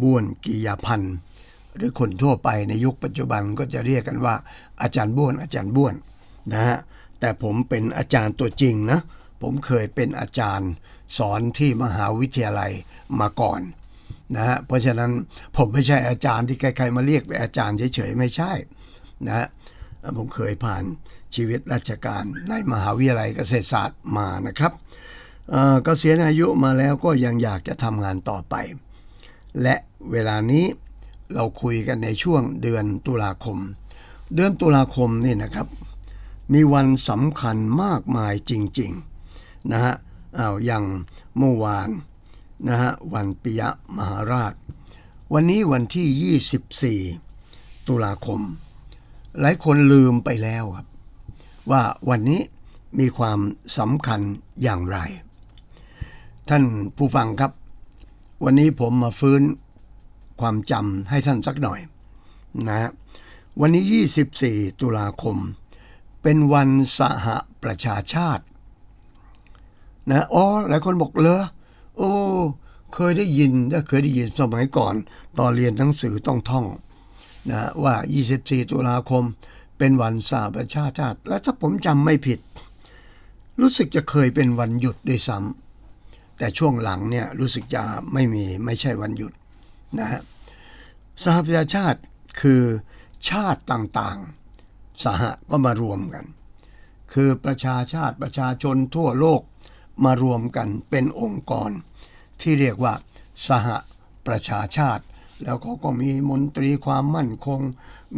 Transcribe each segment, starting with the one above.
บ้วนกิยาพันธ์หรือคนทั่วไปในยุคปัจจุบันก็จะเรียกกันว่า อาจารย์บ้วนอาจารย์บ้วนนะฮะแต่ผมเป็นอาจารย์ตัวจริงนะผมเคยเป็นอาจารย์สอนที่มหาวิทยาลัยมาก่อนนะฮะเพราะฉะนั้นผมไม่ใช่อาจารย์ที่ใครๆมาเรียกเป็นอาจารย์เฉยๆไม่ใช่นะฮะผมเคยผ่านชีวิตราชการในมหาวิทยาลัยเกษตรศาสตร์มานะครับเอ่อเกษียอายุมาแล้วก็ยังอยากจะทำงานต่อไป และเวลานี้เราคุยกันในช่วงเดือนตุลาคม เดือนตุลาคมนี่นะครับ มีวันสำคัญมากมายจริงๆนะฮะอ้าวอย่างเมื่อวานนะฮะวันปิยมหาราช วันนี้วันที่ 24 ตุลาคม หลายคนลืมไปแล้วครับ ว่าวันนี้มีความสำคัญอย่างไร ท่านผู้ฟังครับ วันนี้ผมมาฟื้นความจำให้ท่านสักหน่อยนะฮะวันนี้ 24 ตุลาคม เป็นวันสหประชาชาตินะอ๋อหลายคนบอกเลอโอ้เคยได้ยินเคยได้ยินสมัยก่อน ตอนเรียนหนังสือต้องท่องนะว่า 24 ตุลาคม เป็นวันสหประชาชาติ และถ้าผมจำไม่ผิด รู้สึกจะเคยเป็นวันหยุดด้วยซ้ำ แต่ช่วงหลังเนี่ยรู้สึกจะไม่มีไม่ใช่วันหยุดนะฮะสหประชาชาติคือชาติต่างๆ สหก็มารวมกัน คือประชาชาติประชาชนทั่วโลกมารวมกันเป็นองค์กร ที่เรียกว่า สหประชาชาติ แล้วเขาก็มีมนตรีความมั่นคง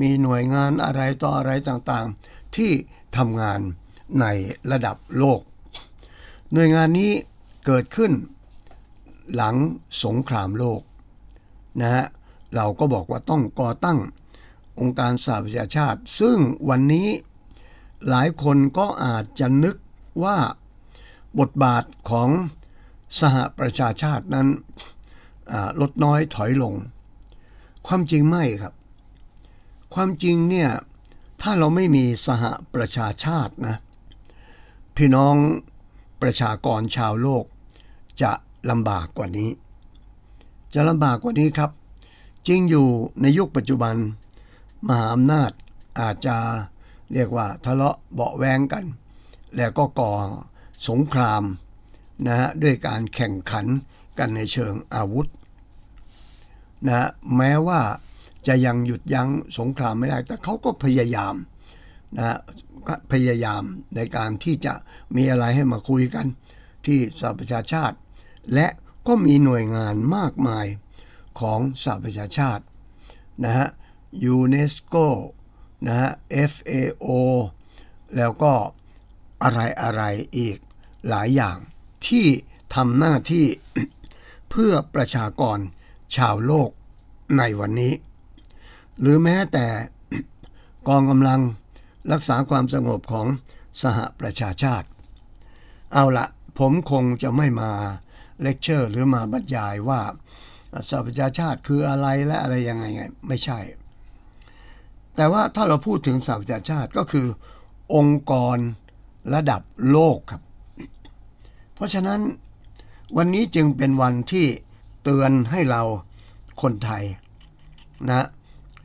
มีหน่วยงานอะไรต่ออะไรต่างๆ ที่ทำงานในระดับโลก หน่วยงานนี้ เกิดขึ้นหลังสงครามโลกนะฮะเราก็บอกว่าต้องก่อตั้งองค์การสหประชาชาติ ซึ่งวันนี้หลายคนก็อาจจะนึกว่าบทบาทของสหประชาชาตินั้นลดน้อยถอยลง ความจริงไม่ครับ ความจริงเนี่ยถ้าเราไม่มีสหประชาชาตินะพี่น้องประชากรชาวโลก จะลำบากกว่านี้ จะลำบากกว่านี้ครับ จริงอยู่ในยุคปัจจุบัน มหาอำนาจอาจจะเรียกว่าทะเลาะเบาแวงกัน แล้วก็ก่อสงครามนะฮะด้วยการแข่งขันกันในเชิงอาวุธนะแม้ว่าจะยังหยุดยั้งสงครามไม่ได้ แต่เขาก็พยายามนะพยายามในการที่จะมีอะไรให้มาคุยกัน ที่สหประชาชาติ และก็มีหน่วยงานมากมายของสหประชาชาตินะฮะยูเนสโกนะฮะ FAO แล้วก็อะไรอะไรอีกหลายอย่างที่ทำหน้าที่เพื่อประชากรชาวโลกในวันนี้ หรือแม้แต่กองกำลังรักษาความสงบของสหประชาชาติ เอาละผมคงจะไม่มา เลคเชอร์หรือมาบรรยายว่าสหประชาชาติคืออะไรและอะไรยังไงไงไม่ใช่ แต่ว่าถ้าเราพูดถึงสหประชาชาติก็คือ องค์กรระดับโลกครับ เพราะฉะนั้นวันนี้จึงเป็นวันที่เตือนให้เราคนไทยนะ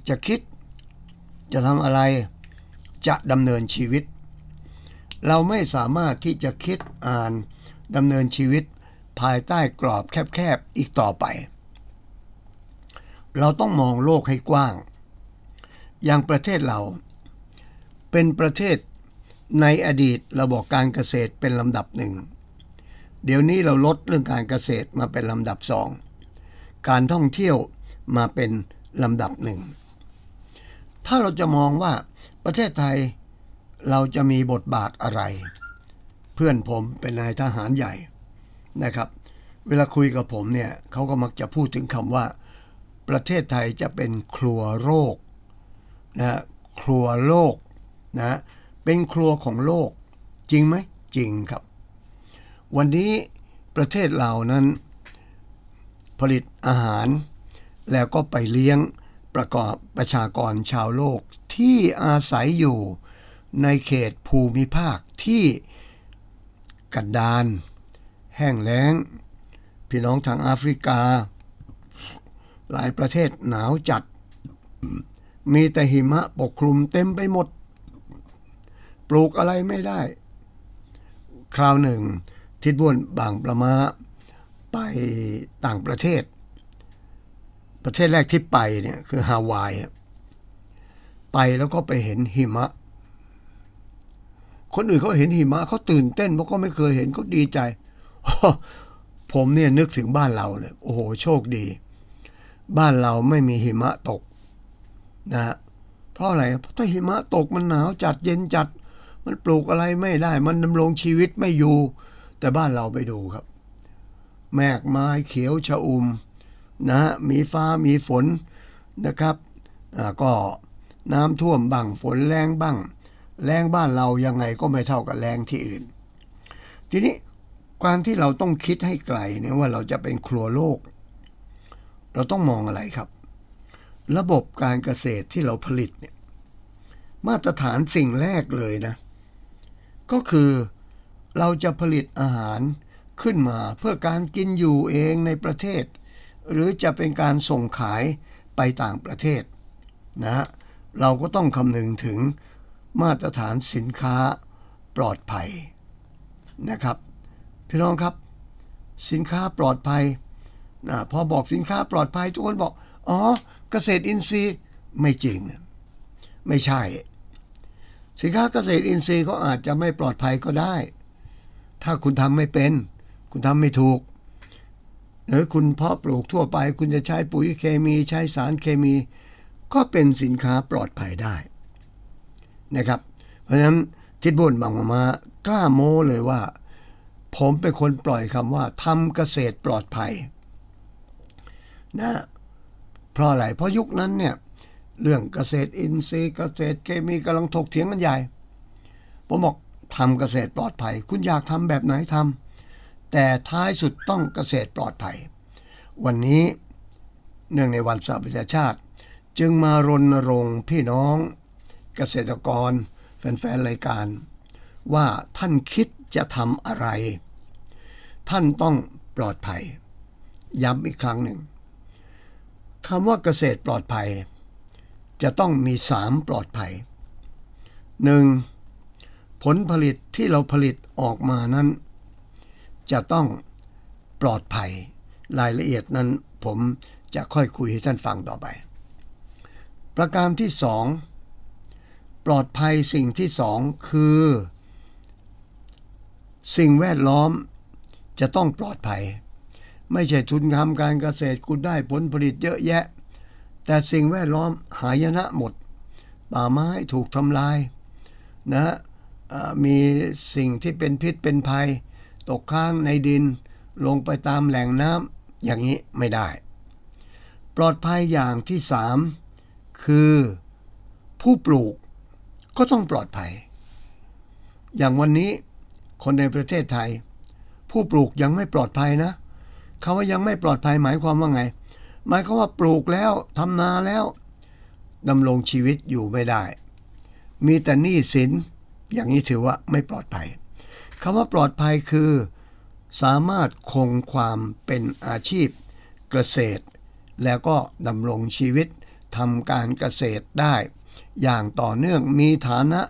จะคิดจะทำอะไรจะดำเนินชีวิต เราไม่สามารถที่จะคิดอ่านดำเนินชีวิต ภายใต้กรอบแคบๆอีกต่อไป เราต้องมองโลกให้กว้าง อย่างประเทศเรา เป็นประเทศในอดีตเราบอกการเกษตรเป็นลำดับหนึ่ง เดี๋ยวนี้เราลดเรื่องการเกษตรมาเป็นลำดับสอง การท่องเที่ยวมาเป็นลำดับหนึ่ง ถ้าเราจะมองว่าประเทศไทยเราจะมีบทบาทอะไร เพื่อนผมเป็นนายทหารใหญ่ นะครับ เวลาคุยกับผมเนี่ยเขาก็มักจะพูดถึงคำว่า ประเทศไทยจะเป็นครัวโรคนะครัวโลกนะเป็นครัวของโลก จริงไหมจริงครับ วันนี้ประเทศเรานั้นผลิตอาหาร แล้วก็ไปเลี้ยงประกอบประชากรชาวโลกที่อาศัยอยู่ในเขตภูมิภาคที่กันดาร แห้งแล้ง พี่น้องทางแอฟริกา หลายประเทศหนาวจัด มีแต่หิมะปกคลุมเต็มไปหมด ปลูกอะไรไม่ได้ คราวหนึ่ง ทิดบ้วนบางประมาไปต่างประเทศ ประเทศแรกที่ไปเนี่ยคือฮาวายไปแล้วก็ไปเห็นหิมะ คนอื่นเขาเห็นหิมะเขาตื่นเต้นเพราะเขาไม่เคยเห็นเขาดีใจ ผมเนี่ยนึกถึงบ้านเราเลยโอ้โหโชคดี บ้านเราไม่มีหิมะตกนะเพราะอะไรเพราะถ้าหิมะตกมันหนาวจัดเย็นจัด มันปลูกอะไรไม่ได้ มันดำรงชีวิตไม่อยู่ แต่บ้านเราไปดูครับ แมกไม้เขียวชะอุ่มนะมีฟ้ามีฝนนะครับก็น้ำท่วมบ้างฝนแรงบ้าง แรงบ้านเรายังไงก็ไม่เท่ากับแรงที่อื่น ทีนี้ การที่เราต้องคิดให้ไกลเนี่ยว่าเราจะเป็นครัวโลก เราต้องมองอะไรครับ ระบบการเกษตรที่เราผลิตเนี่ยมาตรฐานสิ่งแรกเลยนะ ก็คือเราจะผลิตอาหารขึ้นมาเพื่อการกินอยู่เองในประเทศ หรือจะเป็นการส่งขายไปต่างประเทศนะฮะเราก็ต้องคำนึงถึงมาตรฐานสินค้าปลอดภัยนะครับ พี่น้องครับ สินค้าปลอดภัยนะพอบอกสินค้าปลอดภัย ทุกคนบอก อ๋อ เกษตรอินทรีย์ไม่จริงนะไม่ใช่ สินค้าเกษตรอินทรีย์เขาอาจจะไม่ปลอดภัยก็ได้ ถ้าคุณทำไม่เป็น คุณทำไม่ถูก หรือคุณเพาะปลูกทั่วไป คุณจะใช้ปุ๋ยเคมีใช้สารเคมี ก็เป็นสินค้าปลอดภัยได้นะครับ เพราะฉะนั้นทิดบุญบางมามากล้าโม้เลยว่า ผมเป็นคนปล่อยคำว่าทำเกษตรปลอดภัยนะเพราะอะไรเพราะยุคนั้นเนี่ยเรื่องเกษตรอินทรีย์เกษตรเคมีกำลังถกเถียงกันใหญ่ ผมบอกทำเกษตรปลอดภัย คุณอยากทำแบบไหนทำแต่ท้ายสุดต้องเกษตรปลอดภัย วันนี้เนื่องในวันสหประชาชาติ จึงมารณรงค์พี่น้อง เกษตรกร แฟนๆรายการ ว่าท่านคิด จะทำอะไร ท่านต้องปลอดภัย ย้ำอีกครั้งหนึ่งคำว่าเกษตรปลอดภัย จะต้องมีสามปลอดภัยหนึ่งผลผลิตที่เราผลิตออกมานั้น จะต้องปลอดภัย รายละเอียดนั้นผมจะค่อยคุยให้ท่านฟังต่อไป ประการที่สองปลอดภัยสิ่งที่สองคือ สิ่งแวดล้อมจะต้องปลอดภัย ไม่ใช่ทุนทำการเกษตรคุณได้ผลผลิตเยอะแยะ แต่สิ่งแวดล้อมหายนะหมด ป่าไม้ถูกทำลายนะมีสิ่งที่เป็นพิษเป็นภัย ตกค้างในดินลงไปตามแหล่งน้ำอย่างนี้ไม่ได้ ปลอดภัยอย่างที่สามคือผู้ปลูกก็ต้องปลอดภัย อย่างวันนี้ คนในประเทศไทย ผู้ปลูกยังไม่ปลอดภัยนะคาว่ายังไม่ปลอดภัยหมายความว่าไง หมายความว่าปลูกแล้วทำนาแล้วดำรงชีวิตอยู่ไม่ได้ มีแต่หนี้สินอย่างนี้ถือว่าไม่ปลอดภัยคำว่าปลอดภัยคือ สามารถคงความเป็นอาชีพเกษตร แล้วก็ดำรงชีวิตทำการเกษตรได้ อย่างต่อเนื่องมีฐานะ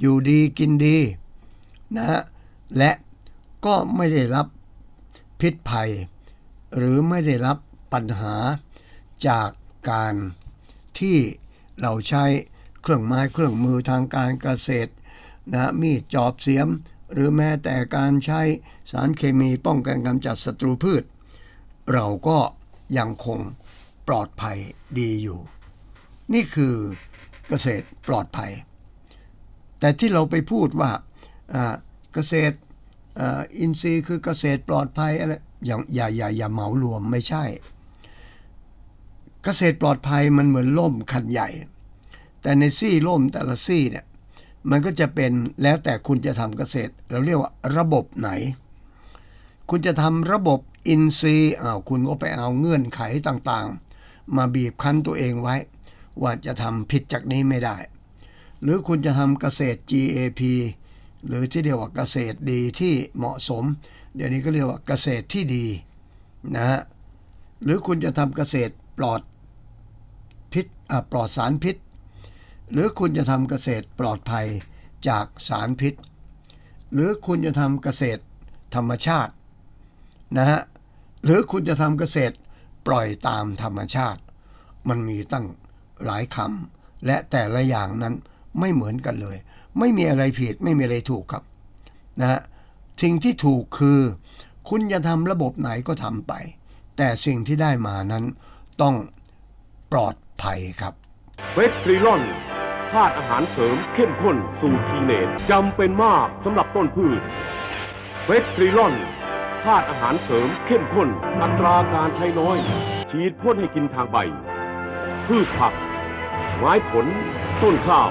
อยู่ดีกินดีนะฮะ และก็ไม่ได้รับพิษภัย หรือไม่ได้รับปัญหาจากการที่เราใช้เครื่องไม้เครื่องมือทางการเกษตรนะมีดจอบเสียม หรือแม้แต่การใช้สารเคมีป้องกันกำจัดศัตรูพืช เราก็ยังคงปลอดภัยดีอยู่ นี่คือเกษตรปลอดภัย แต่ที่เราไปพูดว่าอ่า เกษตรอินทรีย์คือเกษตรปลอดภัยอะไรอย่าอย่าอย่าอย่าเหมารวมไม่ใช่ เกษตรปลอดภัยมันเหมือนล่มคันใหญ่ แต่ในซี่ล่มแต่ละซี่เนี่ยมันก็จะเป็นแล้วแต่คุณจะทำเกษตร เราเรียกว่าระบบไหน คุณจะทำระบบอินทรีอ้าวคุณก็ไปเอาเงื่อนไขต่างๆ มาบีบคั้นตัวเองไว้ ว่าจะทำผิดจากนี้ไม่ได้ หรือคุณจะทำเกษตร GAP หรือที่เรียกว่าเกษตรดีที่เหมาะสม เดี๋ยวนี้ก็เรียกว่าเกษตรที่ดีนะฮะหรือคุณจะทำเกษตรปลอดพิษอ่าปลอดสารพิษ หรือคุณจะทำเกษตรปลอดภัยจากสารพิษ หรือคุณจะทำเกษตรธรรมชาตินะฮะหรือคุณจะทำเกษตรปล่อยตามธรรมชาติ มันมีตั้งหลายคำและแต่ละอย่างนั้น ไม่เหมือนกันเลย ไม่มีอะไรผิดไม่มีอะไรถูกครับนะฮะสิ่งที่ถูกคือ คุณจะทำระบบไหนก็ทำไป แต่สิ่งที่ได้มานั้นต้องปลอดภัยครับเฟสทริลอนธาตุอาหารเสริมเข้มข้นสูตรทีเนตจำเป็นมากสำหรับต้นพืชเฟสทริลอนธาตุอาหารเสริมเข้มข้น อัตราการใช้น้อย ฉีดพ่นให้กินทางใบ พืชผัก ไม้ผล ต้นข้าว